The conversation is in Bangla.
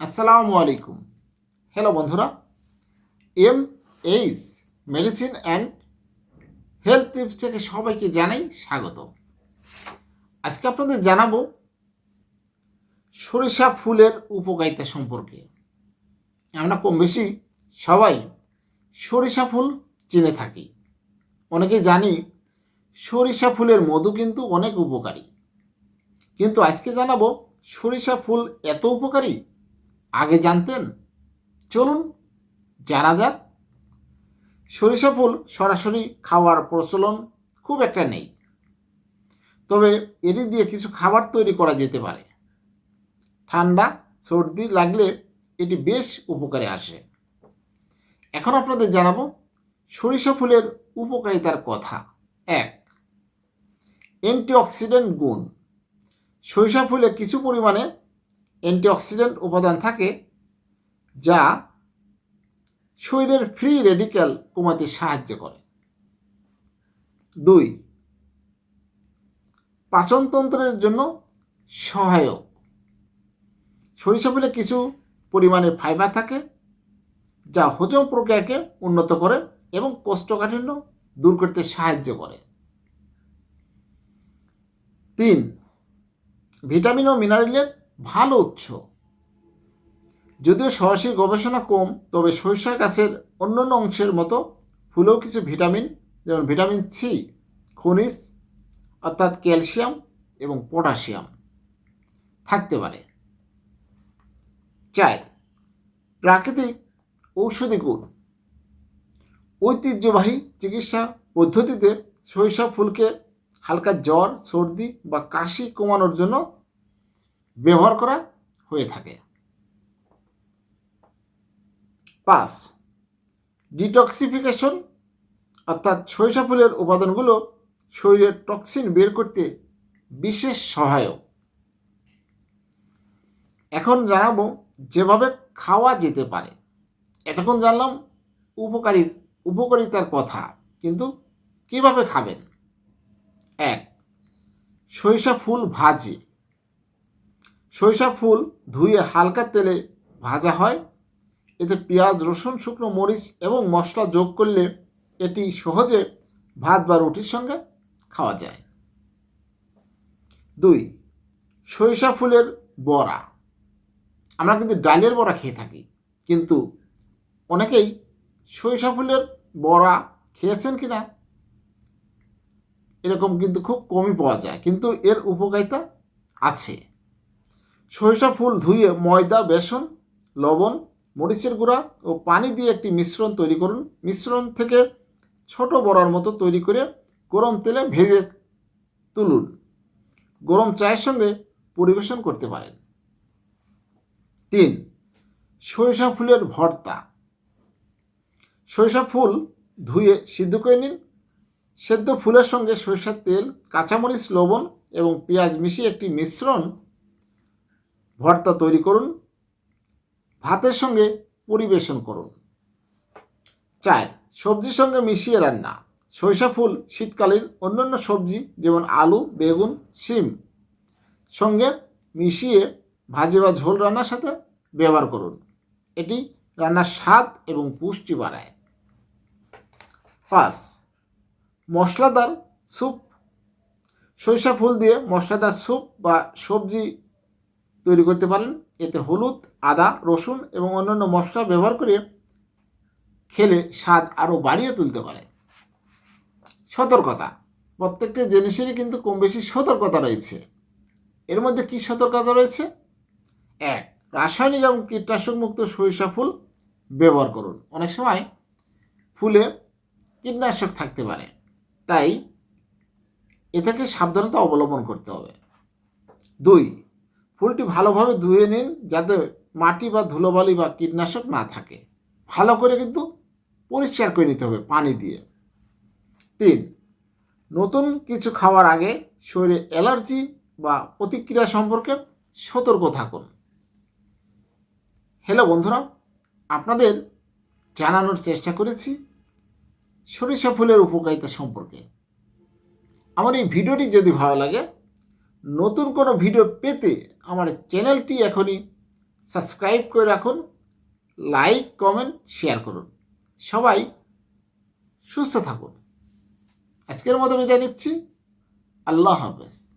আসসালামু আলাইকুম। হ্যালো বন্ধুরা। M H medicine and health tips থেকে সবাইকে জানাই স্বাগত। আজকে আপনাদের জানাব সরিষা ফুলের উপকারিতা সম্পর্কে। আমরা কম বেশি সবাই সরিষা ফুল চিনে থাকি। অনেকে জানি সরিষা ফুলের মধু কিন্তু অনেক উপকারী। কিন্তু আজকে জানাব সরিষা ফুল এত উপকারী আগে জানতেন? চলুন, জানা যাক। সরিষা ফুল সরাসরি খাওয়ার প্রচলন খুব একটা নেই। তবে এটি দিয়ে কিছু খাবার তৈরি করা যেতে পারে। ঠান্ডা, সর্দি লাগলে এটি বেশ উপকারে আসে। এখন আপনাদের জানাব সরিষা ফুলের উপকারিতার কথা। এক, অ্যান্টিঅক্সিডেন্ট গুণ। সরিষা ফুলে কিছু পরিমাণে অ্যান্টিঅক্সিডেন্ট উপাদান থাকে যা শরীরের ফ্রি রেডিক্যাল কমাতে সাহায্য করে। দুই, পাচনতন্ত্রের জন্য সহায়ক। সরিষা কিছু পরিমাণে ফাইবার থাকে যা হজম প্রক্রিয়াকে উন্নত করে এবং কোষ্ঠকাঠিন্য দূর করতে সাহায্য করে। তিন, ভিটামিন ও মিনারেলের ভালো উৎস। যদিও সরাসরি গবেষণা কম, তবে সরিষা গাছের অন্যান্য অংশের মতো ফুলেও কিছু ভিটামিন, যেমন ভিটামিন সি খনিজ, অর্থাৎ ক্যালসিয়াম এবং পটাশিয়াম থাকতে পারে। চার, প্রাকৃতিক ঔষধি গুণ। ঐতিহ্যবাহী চিকিৎসা পদ্ধতিতে সরিষা ফুলকে হালকা জ্বর, সর্দি বা কাশি কমানোর জন্য ব্যবহার করা হয়ে থাকে। পাঁচ, ডিটক্সিফিকেশন, অর্থাৎ সরিষা ফুলের উপাদানগুলো শরীরের টক্সিন বের করতে বিশেষ সহায়ক। এখন জানাব যেভাবে খাওয়া যেতে পারে। এতক্ষণ জানলাম উপকারী উপকারিতার কথা, কিন্তু কীভাবে খাবেন? এক সরিষা ফুল ভাজি। সরিষা ফুল ধুয়ে হালকা তেলে ভাজা হয়। এতে পেঁয়াজ, রসুন, শুকনো মরিচ এবং মশলা যোগ করলে এটি সহজে ভাত বা রুটির সঙ্গে খাওয়া যায়। দুই, সরিষা ফুলের বড়া। আমরা কিন্তু ডালের বড়া খেয়ে থাকি, কিন্তু অনেকেই সরিষা ফুলের বড়া খেয়েছেন কি না এরকম কিন্তু খুব কমই পাওয়া যায়, কিন্তু এর উপকারিতা আছে। সরিষা ফুল ধুয়ে ময়দা, বেসন, লবণ, মরিচের গুঁড়া ও পানি দিয়ে একটি মিশ্রণ তৈরি করুন। মিশ্রণ থেকে ছোট বড়ার মতো তৈরি করে গরম তেলে ভেজে তুলুন। গরম চায়ের সঙ্গে পরিবেশন করতে পারেন। তিন, সরিষা ফুলের ভর্তা। সরিষা ফুল ধুয়ে সিদ্ধ করে নিন। সেদ্ধ ফুলের সঙ্গে সরিষার তেল, কাঁচামরিচ, লবণ এবং পেঁয়াজ মিশিয়ে একটি মিশ্রণ ভর্তা তৈরি করুন, ভাতের সঙ্গে পরিবেশন করুন। চার, সবজির সঙ্গে মিশিয়ে রান্না। সরিষা ফুল শীতকালীন অন্যান্য সবজি যেমন আলু, বেগুন, শিম সঙ্গে মিশিয়ে ভাজি বা ঝোল রান্নার সাথে ব্যবহার করুন। এটি রান্নার স্বাদ এবং পুষ্টি বাড়ায়। পাঁচ, মশলাদার স্যুপ। সরিষা ফুল দিয়ে মশলাদার স্যুপ বা সবজি তৈরি করতে পারেন। এতে হলুদ, আদা, রসুন এবং অন্যান্য মশলা ব্যবহার করে খেলে স্বাদ আরও বাড়িয়ে তুলতে পারে। সতর্কতা। প্রত্যেকটা জিনিসেরই কিন্তু কম বেশি সতর্কতা রয়েছে। এর মধ্যে কি সতর্কতা রয়েছে? এক, রাসায়নিক এবং কীটনাশক মুক্ত সরিষা ফুল ব্যবহার করুন। অনেক সময় ফুলে কীটনাশক থাকতে পারে। তাই এ থেকে সাবধানতা অবলম্বন করতে হবে। দুই ফুলটি ভালোভাবে ধুয়ে নিন যাতে মাটি বা ধুলোবালি বা কীটনাশক না থাকে। ভালো করে কিন্তু পরিষ্কার করে নিতে হবে পানি দিয়ে। তিন, নতুন কিছু খাওয়ার আগে শরীরে অ্যালার্জি বা প্রতিক্রিয়া সম্পর্কে সতর্ক থাকুন। হ্যালো বন্ধুরা, আপনাদের জানানোর চেষ্টা করেছি সরিষা ফুলের উপকারিতা সম্পর্কে। আমার এই ভিডিওটি যদি ভালো লাগে নতুন কোনো ভিডিও পেতে আমার চ্যানেলটি এখনই সাবস্ক্রাইব করে রাখুন লাইক কমেন্ট শেয়ার করুন। সবাই সুস্থ থাকুন। আজকের মতো বিদায় নিচ্ছি। আল্লাহ হাফেজ।